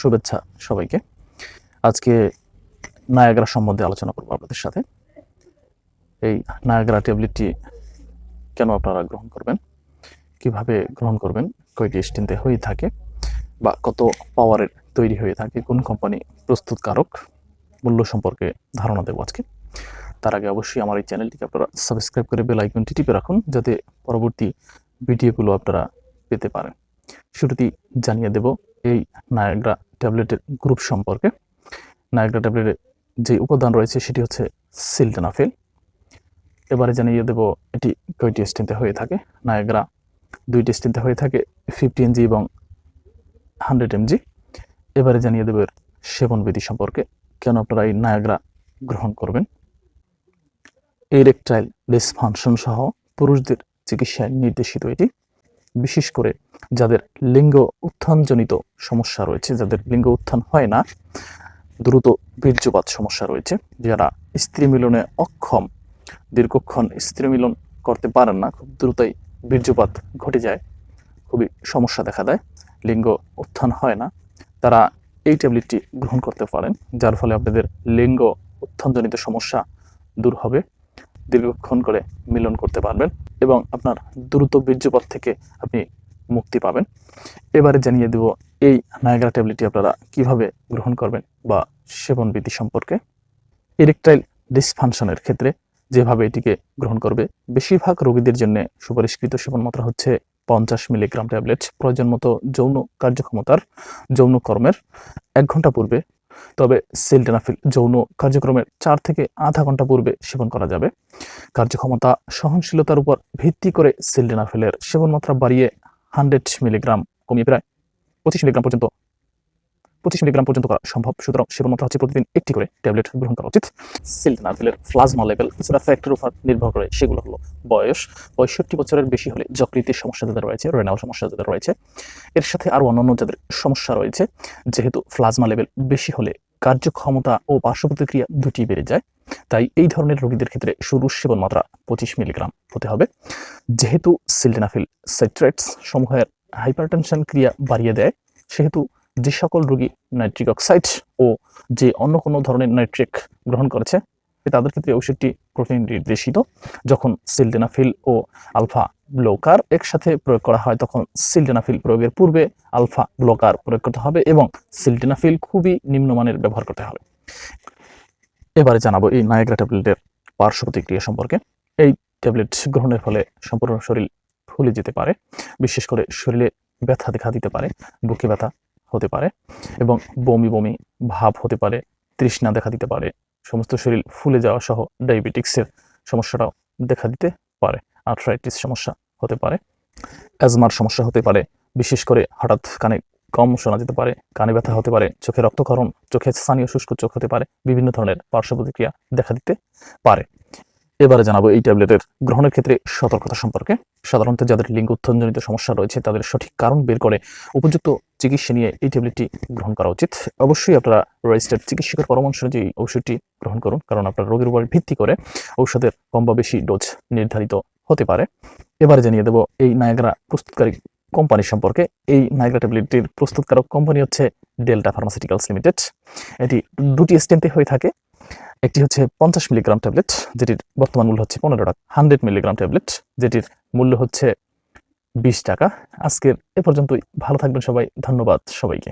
শুভেচ্ছা সবাইকে। আজকে নায়াগ্রা সম্বন্ধে আলোচনা করব আপনাদের সাথে। এই নায়াগ্রা ট্যাবলেটটি কেন আপনারা গ্রহণ করবেন? কীভাবে গ্রহণ করবেন? কয়টি স্টিনতে হয়ে থাকে? বা কত পাওয়ারের তৈরি হয়ে থাকে? কোন কোম্পানি প্রস্তুতকারক? মূল্য সম্পর্কে ধারণা দেবো আজকে। তার আগে অবশ্যই আমার এই চ্যানেলটিকে আপনারা সাবস্ক্রাইব করে বেল আইকনটি টিপে রাখুন, যাতে পরবর্তী ভিডিওগুলো আপনারা পেতে পারেন। শুরুতেই জানিয়ে দেব এই নায়াগ্রা ট্যাবলেটের গ্রুপ সম্পর্কে। নায়াগ্রা ট্যাবলেটের যে উপাদান রয়েছে সেটি হচ্ছে সিলটেনাফিল। এবারে জানিয়ে দেব, এটি কয়টি স্টিনতে হয়ে থাকে। নায়াগ্রা দুইটি স্টিনতে হয়ে থাকে, ফিফটি এমজি এবং হান্ড্রেড এমজি। এবারে জানিয়ে দেব এর সেবনবিধি সম্পর্কে, কেন আপনারা এই নায়াগ্রা গ্রহণ করবেন? এরেকটাইল ডিসফাংশন সহ পুরুষদের চিকিৎসায় নির্দেশিত এটি। বিশেষ করে যাদের লিঙ্গ উত্থানজনিত সমস্যা রয়েছে, যাদের লিঙ্গ উত্থান হয় না, দ্রুত বীর্যপাত সমস্যা রয়েছে, যারা স্ত্রী মিলনে অক্ষম, দীর্ঘক্ষণ স্ত্রী মিলন করতে পারেন না, খুব দ্রুতই বীর্যপাত ঘটে যায়, খুবই সমস্যা দেখা দেয়, লিঙ্গ উত্থান হয় না, তারা এই ট্যাবলেটটি গ্রহণ করতে পারেন, যার ফলে আপনাদের লিঙ্গ উত্থানজনিত সমস্যা দূর হবে। দীর্ঘক্ষণ করে মিলন করতে পারবেন এবং আপনার দ্রুত বীর্যপাত থেকে আপনি মুক্তি পাবেন। এবারে জানিয়ে দেব এই নায়গ্রা ট্যাবলেটটি আপনারা কীভাবে গ্রহণ করবেন বা সেবন বিধি সম্পর্কে। ইরেকটাইল ডিসফাংশনের ক্ষেত্রে যেভাবে এটিকে গ্রহণ করবে, বেশিরভাগ রোগীদের জন্য সুপারিশকৃত সেবন মাত্রা হচ্ছে পঞ্চাশ মিলিগ্রাম ট্যাবলেট। প্রয়োজন মতো যৌন কার্যক্ষমতার, যৌন কর্মের এক ঘণ্টা পূর্বে তবে সিলটেনাফিল যৌন কার্যক্রমের চার থেকে আধা ঘণ্টা পূর্বে সেবন করা যাবে। কার্যক্ষমতা, সহনশীলতার উপর ভিত্তি করে সিলটেনাফিলের সেবন মাত্রা বাড়িয়ে হান্ড্রেড মিলিগ্রাম কমিয়ে প্রায় পঁচিশ মিলিগ্রাম পর্যন্ত পঁচিশ মিলিগ্রাম পর্যন্ত করা সম্ভব। সুতরাং সেবন মাত্রা হচ্ছে প্রতিদিন একটি করে ট্যাবলেট গ্রহণ করা উচিত। সিলটেনাফিলের প্লাজমা লেভেল কিছুটা ফ্যাক্টরের উপর নির্ভর করে, সেগুলো হলো বয়স। পঁয়ষট্টি বছরের বেশি হলে যকৃতির সমস্যা যাদের রয়েছে, রেনাল সমস্যা যাদের রয়েছে, এর সাথে আরও অন্যান্য যাদের সমস্যা রয়েছে, যেহেতু প্লাজমা লেভেল বেশি হলে কার্যক্ষমতা ও পার্শ্ব প্রতিক্রিয়া দুটি বেড়ে যায়, তাই এই ধরনের রোগীদের ক্ষেত্রে শুরুর সেবন মাত্রা পঁচিশ মিলিগ্রাম হতে হবে। যেহেতু সিলটেনাফিল সাইট্রেটস সমূহের হাইপারটেনশন ক্রিয়া বাড়িয়ে দেয়, সেহেতু যে সকল রোগী নাইট্রিক অক্সাইড ও যে অন্য কোনো ধরনের নাইট্রিক গ্রহণ করেছে তাদের ক্ষেত্রে ওষুধটি প্রোটিন নির্দেশিত। যখন সিলটেনাফিল ও আলফা ব্লকার একসাথে প্রয়োগ করা হয়, তখন সিলটেনাফিল প্রয়োগের পূর্বে আলফা ব্লকার প্রয়োগ করতে হবে এবং সিলটেনাফিল খুবই নিম্নমানের ব্যবহার করতে হবে। এবারে জানাব এই নায়গ্রা ট্যাবলেটের পার্শ্ব প্রতিক্রিয়া সম্পর্কে। এই ট্যাবলেট গ্রহণের ফলে সম্পূর্ণ শরীর ফুলে যেতে পারে, বিশেষ করে শরীরে ব্যথা দেখা দিতে পারে, বুকে ব্যথা হতে পারে এবং বমি বমি ভাব হতে পারে, তৃষ্ণা দেখা দিতে পারে, সমস্ত শরীর ফুলে যাওয়া সহ ডায়াবেটিক্সের সমস্যাটাও দেখা দিতে পারে আর্থ্রাইটিস সমস্যা হতে পারে অ্যাজমার সমস্যা হতে পারে, বিশেষ করে হঠাৎ কানে কম শোনা যেতে পারে, কানে ব্যথা হতে পারে, চোখে রক্তক্ষরণ, চোখে স্থানীয় শুষ্ক চোখ হতে পারে, বিভিন্ন ধরনের পার্শ্ব প্রতিক্রিয়া দেখা দিতে পারে। এবারে জানাব এই ট্যাবলেটের গ্রহণের ক্ষেত্রে সতর্কতা সম্পর্কে। সাধারণত যাদের লিঙ্গ উত্থানজনিত সমস্যা রয়েছে, তাদের সঠিক কারণ বের করে উপযুক্ত চিকিৎসা নিয়ে এই ট্যাবলেটটি গ্রহণ করা উচিত। অবশ্যই আপনারা রেজিস্টার্ড চিকিৎসকের পরামর্শ অনুযায়ী ঔষধটি গ্রহণ করুন, কারণ আপনার রোগের উপর ভিত্তি করে ঔষধের কম বা বেশি ডোজ নির্ধারিত হতে পারে। এবারে জানিয়ে দেব এই নায়গ্রা প্রস্তুতকারী কোম্পানি সম্পর্কে। এই নায়গ্রা ট্যাবলেটটির প্রস্তুতকারক কোম্পানি হচ্ছে ডেল্টা ফার্মাসিউটিক্যালস লিমিটেড এটি দুটি স্টেন্টে হয়ে থাকে। একটি হচ্ছে পঞ্চাশ মিলিগ্রাম ট্যাবলেট, যেটির বর্তমান মূল্য হচ্ছে পনেরো টাকা। হান্ড্রেড মিলিগ্রাম ট্যাবলেট, যেটির মূল্য হচ্ছে বিশ টাকা। আজকের এ পর্যন্তই। ভালো থাকবেন সবাই। ধন্যবাদ সবাইকে।